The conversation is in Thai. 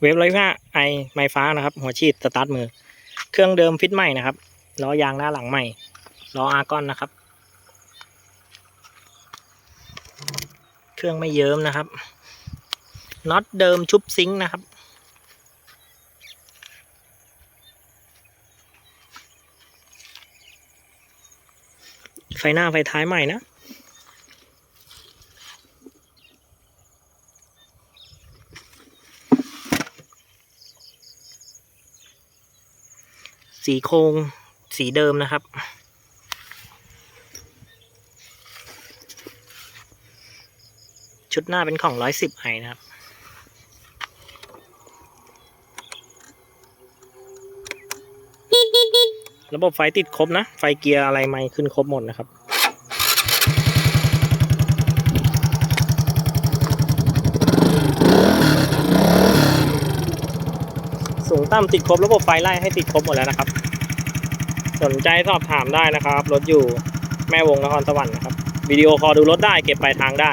เวฟร้อยห้าไอไม้ฟ้านะครับ หัวฉีดสตาร์ทมือ เครื่องเดิมฟิตใหม่นะครับล้อยางหน้าหลังใหม่ล้ออาร์กอนนะครับ เครื่องไม่เยิ้มนะครับน็อตเดิมชุบซิงค์นะครับไฟหน้าไฟท้ายใหม่นะ สีโครงสีเดิมนะครับ ชุดหน้าเป็นของร้อยสิบไอนะครับระบบไฟติดครบนะ ไฟเกียร์อะไรไม่ขึ้นครบหมดนะครับ สูงต่ำติดครบระบบไฟไล่ให้ติดครบหมดแล้วนะครับ สนใจสอบถามได้นะครับ รถอยู่แม่วงนครสวรรค์นะครับวิดีโอคอลดูรถได้เก็บปลายทางได้